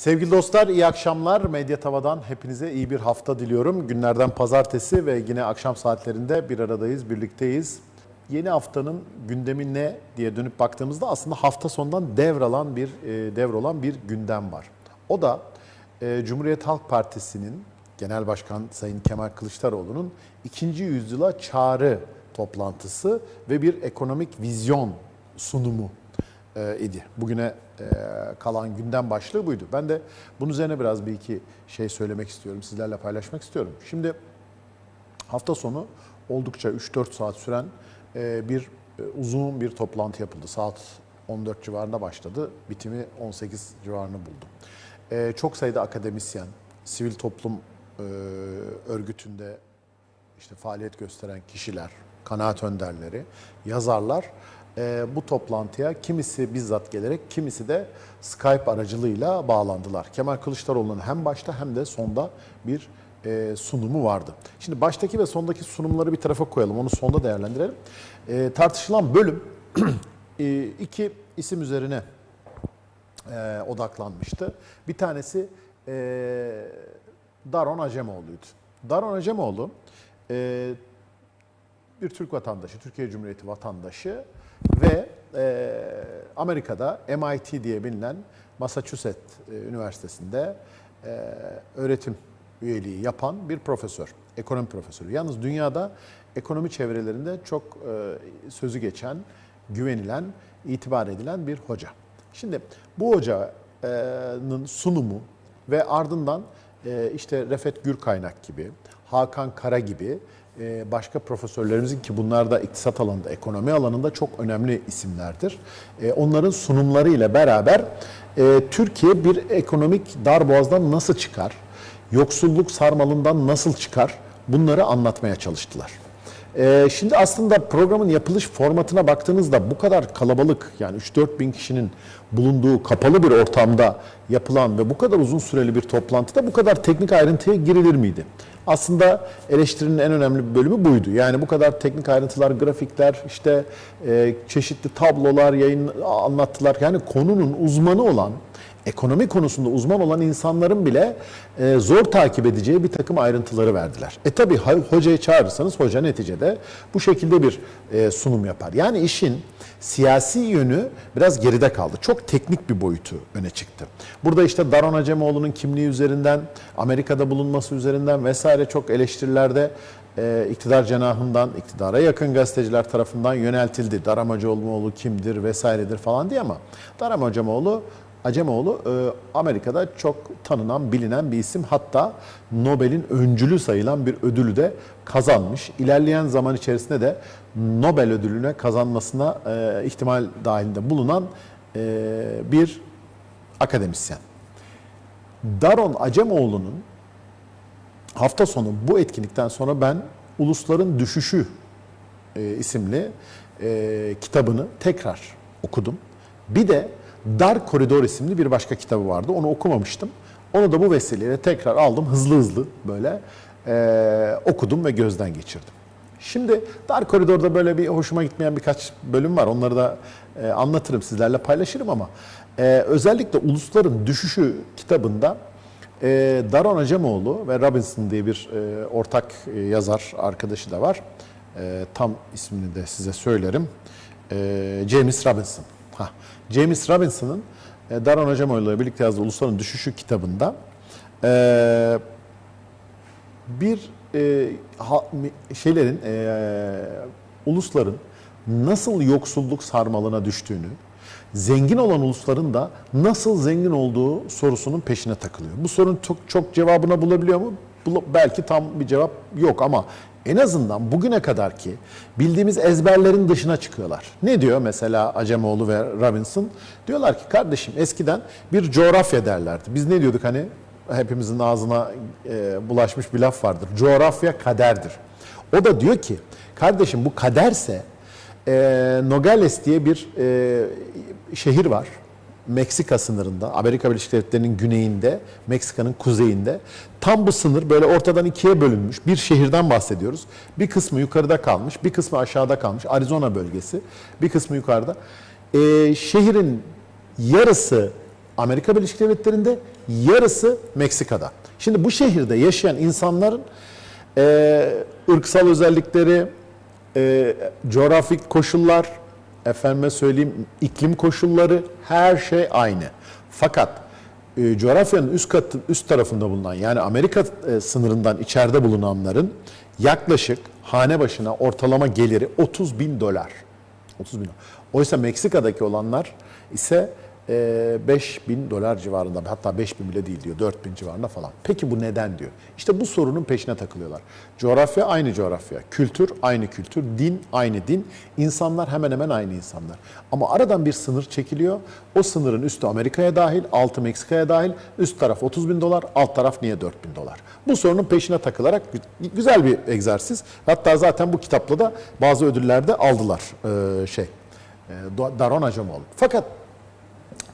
Sevgili dostlar iyi akşamlar. Medya Tava'dan hepinize iyi bir hafta diliyorum. Günlerden pazartesi ve yine akşam saatlerinde bir aradayız, birlikteyiz. Yeni haftanın gündemi ne diye dönüp baktığımızda aslında hafta sonundan devralan bir e, devrolan bir gündem var. O da e, Cumhuriyet Halk Partisi'nin Genel Başkan Sayın Kemal Kılıçdaroğlu'nun ikinci yüzyıla çağrı toplantısı ve bir ekonomik vizyon sunumu e, idi. Bugüne e, kalan gündem başlığı buydu. Ben de bunun üzerine biraz bir iki şey söylemek istiyorum, sizlerle paylaşmak istiyorum. Şimdi hafta sonu oldukça 3-4 saat süren e, bir e, uzun bir toplantı yapıldı. Saat 14 civarında başladı, bitimi 18 civarını buldu. E, Çok sayıda akademisyen, sivil toplum e, örgütünde işte faaliyet gösteren kişiler, kanaat önderleri, yazarlar e, bu toplantıya kimisi bizzat gelerek kimisi de Skype aracılığıyla bağlandılar. Kemal Kılıçdaroğlu'nun hem başta hem de sonda bir e, sunumu vardı. Şimdi baştaki ve sondaki sunumları bir tarafa koyalım, onu sonda değerlendirelim. E, tartışılan bölüm e, iki isim üzerine e, odaklanmıştı. Bir tanesi e, Daron Acemoğlu'ydu. Daron Acemoğlu e, bir Türk vatandaşı, Türkiye Cumhuriyeti vatandaşı ve e, Amerika'da MIT diye bilinen Massachusetts e, Üniversitesi'nde e, öğretim üyeliği yapan bir profesör, ekonomi profesörü. Yalnız dünyada ekonomi çevrelerinde çok e, sözü geçen, güvenilen, itibar edilen bir hoca. Şimdi bu hocanın sunumu ve ardından e, işte Refet Gürkaynak gibi, Hakan Kara gibi başka profesörlerimizin ki bunlar da iktisat alanında, ekonomi alanında çok önemli isimlerdir. E, Onların sunumlarıyla beraber e, Türkiye bir ekonomik darboğazdan nasıl çıkar, yoksulluk sarmalından nasıl çıkar bunları anlatmaya çalıştılar. Ee, şimdi aslında programın yapılış formatına baktığınızda bu kadar kalabalık yani 3-4 bin kişinin bulunduğu kapalı bir ortamda yapılan ve bu kadar uzun süreli bir toplantıda bu kadar teknik ayrıntıya girilir miydi? Aslında eleştirinin en önemli bölümü buydu. Yani bu kadar teknik ayrıntılar, grafikler, işte e, çeşitli tablolar yayın anlattılar. Yani konunun uzmanı olan ekonomi konusunda uzman olan insanların bile e, zor takip edeceği bir takım ayrıntıları verdiler. E tabi hocayı çağırırsanız hoca neticede bu şekilde bir e, sunum yapar. Yani işin siyasi yönü biraz geride kaldı. Çok teknik bir boyutu öne çıktı. Burada işte Daron Acemoğlu'nun kimliği üzerinden, Amerika'da bulunması üzerinden vesaire çok eleştirilerde e, iktidar cenahından, iktidara yakın gazeteciler tarafından yöneltildi. Daram Acemoğlu kimdir vesairedir falan diye ama Daram Acemoğlu Acemoğlu e, Amerika'da çok tanınan, bilinen bir isim. Hatta Nobel'in öncülü sayılan bir ödülü de kazanmış. İlerleyen zaman içerisinde de Nobel ödülüne kazanmasına e, ihtimal dahilinde bulunan e, bir akademisyen. Daron Acemoğlu'nun hafta sonu bu etkinlikten sonra ben Ulusların Düşüşü isimli kitabını tekrar okudum. Bir de Dar Koridor isimli bir başka kitabı vardı. Onu okumamıştım. Onu da bu vesileyle tekrar aldım hızlı hızlı böyle e, okudum ve gözden geçirdim. Şimdi Dar Koridor'da böyle bir hoşuma gitmeyen birkaç bölüm var. Onları da e, anlatırım sizlerle paylaşırım ama e, özellikle Ulusların Düşüşü kitabında e, Daron Acemoğlu ve Robinson diye bir e, ortak e, yazar arkadaşı da var. E, tam ismini de size söylerim. E, James Robinson. Ha, James Robinson'ın e, Daron Acemoğlu ile birlikte yazdığı Ulusların Düşüşü kitabında e, bir e, ha, şeylerin e, ulusların nasıl yoksulluk sarmalına düştüğünü, zengin olan ulusların da nasıl zengin olduğu sorusunun peşine takılıyor. Bu sorun çok çok cevabını bulabiliyor mu? Belki tam bir cevap yok ama en azından bugüne kadar ki bildiğimiz ezberlerin dışına çıkıyorlar. Ne diyor mesela Acemoğlu ve Robinson? Diyorlar ki kardeşim eskiden bir coğrafya derlerdi. Biz ne diyorduk hani hepimizin ağzına e, bulaşmış bir laf vardır. Coğrafya kaderdir. O da diyor ki kardeşim bu kaderse e, Nogales diye bir e, şehir var. Meksika sınırında, Amerika Birleşik Devletleri'nin güneyinde, Meksika'nın kuzeyinde. Tam bu sınır böyle ortadan ikiye bölünmüş bir şehirden bahsediyoruz. Bir kısmı yukarıda kalmış, bir kısmı aşağıda kalmış. Arizona bölgesi, bir kısmı yukarıda. E, şehrin yarısı Amerika Birleşik Devletleri'nde, yarısı Meksika'da. Şimdi bu şehirde yaşayan insanların e, ırksal özellikleri, e, coğrafik koşullar, efendime söyleyeyim iklim koşulları her şey aynı. Fakat e, coğrafyanın üst katı üst tarafında bulunan yani Amerika e, sınırından içeride bulunanların yaklaşık hane başına ortalama geliri 30 bin dolar. 30 bin. Oysa Meksika'daki olanlar ise 5 bin dolar civarında hatta 5 bin bile değil diyor 4 bin civarında falan. Peki bu neden diyor. İşte bu sorunun peşine takılıyorlar. Coğrafya aynı coğrafya, kültür aynı kültür, din aynı din, insanlar hemen hemen aynı insanlar. Ama aradan bir sınır çekiliyor. O sınırın üstü Amerika'ya dahil, altı Meksika'ya dahil, üst taraf 30 bin dolar, alt taraf niye 4 bin dolar? Bu sorunun peşine takılarak gü- güzel bir egzersiz. Hatta zaten bu kitapla da bazı ödüller de aldılar e, şey. e, Daron Acemoğlu. Fakat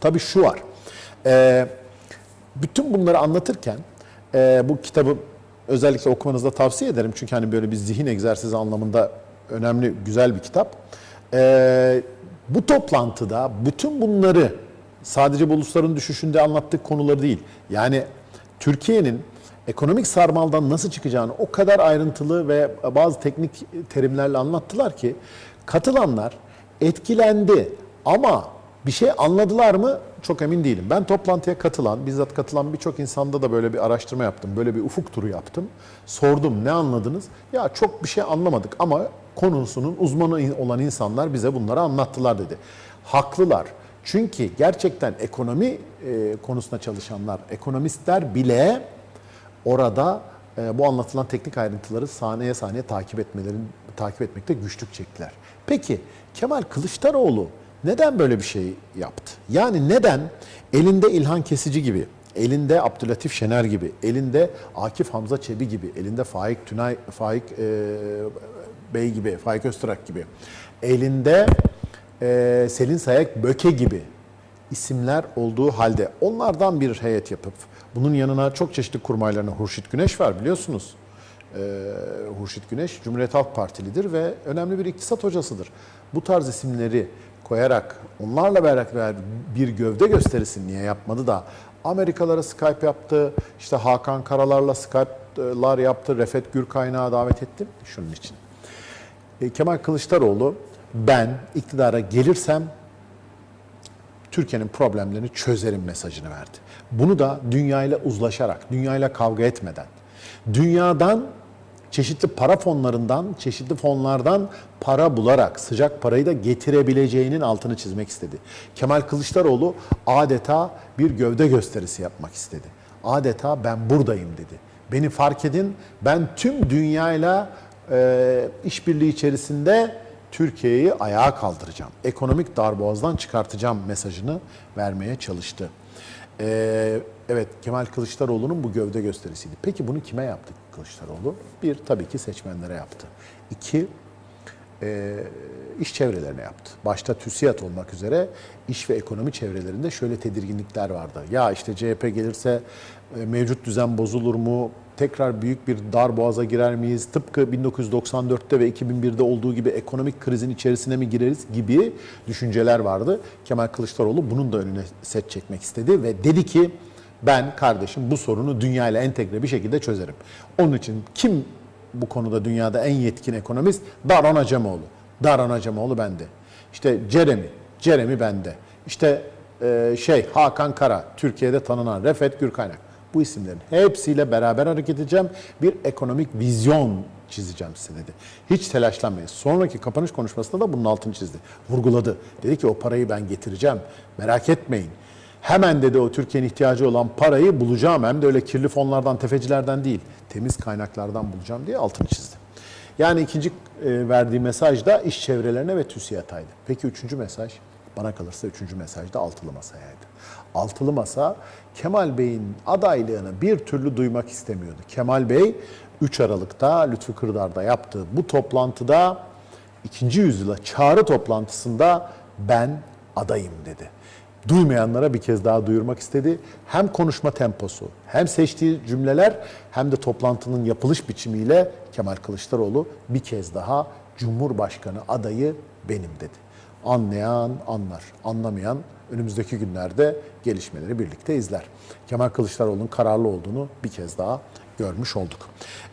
Tabii şu var. Ee, bütün bunları anlatırken e, bu kitabı özellikle okumanızı da tavsiye ederim. Çünkü hani böyle bir zihin egzersizi anlamında önemli, güzel bir kitap. Ee, bu toplantıda bütün bunları sadece bu ulusların düşüşünde anlattık konuları değil. Yani Türkiye'nin ekonomik sarmaldan nasıl çıkacağını o kadar ayrıntılı ve bazı teknik terimlerle anlattılar ki katılanlar etkilendi ama bir şey anladılar mı çok emin değilim. Ben toplantıya katılan, bizzat katılan birçok insanda da böyle bir araştırma yaptım. Böyle bir ufuk turu yaptım. Sordum ne anladınız? Ya çok bir şey anlamadık ama konusunun uzmanı olan insanlar bize bunları anlattılar dedi. Haklılar. Çünkü gerçekten ekonomi e, konusunda çalışanlar, ekonomistler bile orada e, bu anlatılan teknik ayrıntıları sahneye sahneye takip etmelerin takip etmekte güçlük çektiler. Peki Kemal Kılıçdaroğlu neden böyle bir şey yaptı? Yani neden elinde İlhan Kesici gibi, elinde Abdülatif Şener gibi, elinde Akif Hamza Çebi gibi, elinde Faik Tünay, Faik e, Bey gibi, Faik Öztürk gibi, elinde e, Selin Sayak Böke gibi isimler olduğu halde onlardan bir heyet yapıp bunun yanına çok çeşitli kurmaylarına Hurşit Güneş var biliyorsunuz. Ee, Hurşit Güneş Cumhuriyet Halk Partilidir ve önemli bir iktisat hocasıdır. Bu tarz isimleri koyarak onlarla beraber bir gövde gösterisi niye yapmadı da Amerikalara Skype yaptı, işte Hakan Karalar'la Skype'lar yaptı, Refet Gürkaynak'a davet etti şunun için. E, Kemal Kılıçdaroğlu ben iktidara gelirsem Türkiye'nin problemlerini çözerim mesajını verdi. Bunu da dünyayla uzlaşarak, dünyayla kavga etmeden, dünyadan çeşitli para fonlarından, çeşitli fonlardan para bularak sıcak parayı da getirebileceğinin altını çizmek istedi. Kemal Kılıçdaroğlu adeta bir gövde gösterisi yapmak istedi. Adeta ben buradayım dedi. Beni fark edin, ben tüm dünyayla e, işbirliği içerisinde Türkiye'yi ayağa kaldıracağım. Ekonomik darboğazdan çıkartacağım mesajını vermeye çalıştı. Ee, evet Kemal Kılıçdaroğlu'nun bu gövde gösterisiydi. Peki bunu kime yaptı Kılıçdaroğlu? Bir tabii ki seçmenlere yaptı. İki e, iş çevrelerine yaptı. Başta TÜSİAD olmak üzere iş ve ekonomi çevrelerinde şöyle tedirginlikler vardı. Ya işte CHP gelirse e, mevcut düzen bozulur mu? Tekrar büyük bir dar boğaza girer miyiz? Tıpkı 1994'te ve 2001'de olduğu gibi ekonomik krizin içerisine mi gireriz gibi düşünceler vardı. Kemal Kılıçdaroğlu bunun da önüne set çekmek istedi ve dedi ki ben kardeşim bu sorunu dünyayla entegre bir şekilde çözerim. Onun için kim bu konuda dünyada en yetkin ekonomist Daron Acemoğlu. Daron Acemoğlu bende. İşte Jeremy, Jeremy bende. İşte e, şey Hakan Kara, Türkiye'de tanınan Refet Gürkaynak. Bu isimlerin hepsiyle beraber hareket edeceğim. Bir ekonomik vizyon çizeceğim size dedi. Hiç telaşlanmayın. Sonraki kapanış konuşmasında da bunun altını çizdi. Vurguladı. Dedi ki o parayı ben getireceğim. Merak etmeyin. Hemen dedi o Türkiye'nin ihtiyacı olan parayı bulacağım. Hem de öyle kirli fonlardan, tefecilerden değil, temiz kaynaklardan bulacağım diye altını çizdi. Yani ikinci e, verdiği mesaj da iş çevrelerine ve TÜSİAD'aydı. Peki üçüncü mesaj? Bana kalırsa üçüncü mesaj da altılı masayaydı. Altılı masa Kemal Bey'in adaylığını bir türlü duymak istemiyordu. Kemal Bey 3 Aralık'ta Lütfü Kırdar'da yaptığı bu toplantıda ikinci yüzyıla çağrı toplantısında ben adayım dedi duymayanlara bir kez daha duyurmak istedi. Hem konuşma temposu, hem seçtiği cümleler hem de toplantının yapılış biçimiyle Kemal Kılıçdaroğlu bir kez daha Cumhurbaşkanı adayı benim dedi. Anlayan anlar, anlamayan önümüzdeki günlerde gelişmeleri birlikte izler. Kemal Kılıçdaroğlu'nun kararlı olduğunu bir kez daha görmüş olduk.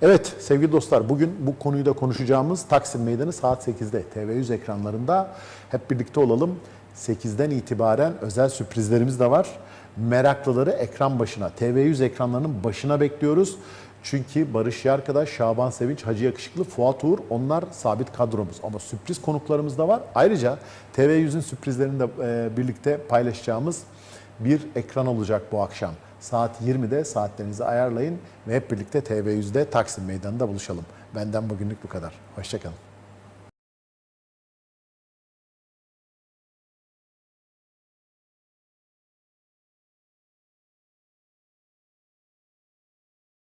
Evet sevgili dostlar bugün bu konuyu da konuşacağımız Taksim Meydanı saat 8'de TV100 ekranlarında hep birlikte olalım. 8'den itibaren özel sürprizlerimiz de var. Meraklıları ekran başına, TV100 ekranlarının başına bekliyoruz. Çünkü Barış Yarkadaş, Şaban Sevinç, Hacı Yakışıklı, Fuat Uğur onlar sabit kadromuz. Ama sürpriz konuklarımız da var. Ayrıca TV100'ün sürprizlerini de e, birlikte paylaşacağımız bir ekran olacak bu akşam. Saat 20'de saatlerinizi ayarlayın ve hep birlikte TV100'de Taksim Meydanı'nda buluşalım. Benden bugünlük bu kadar. Hoşçakalın.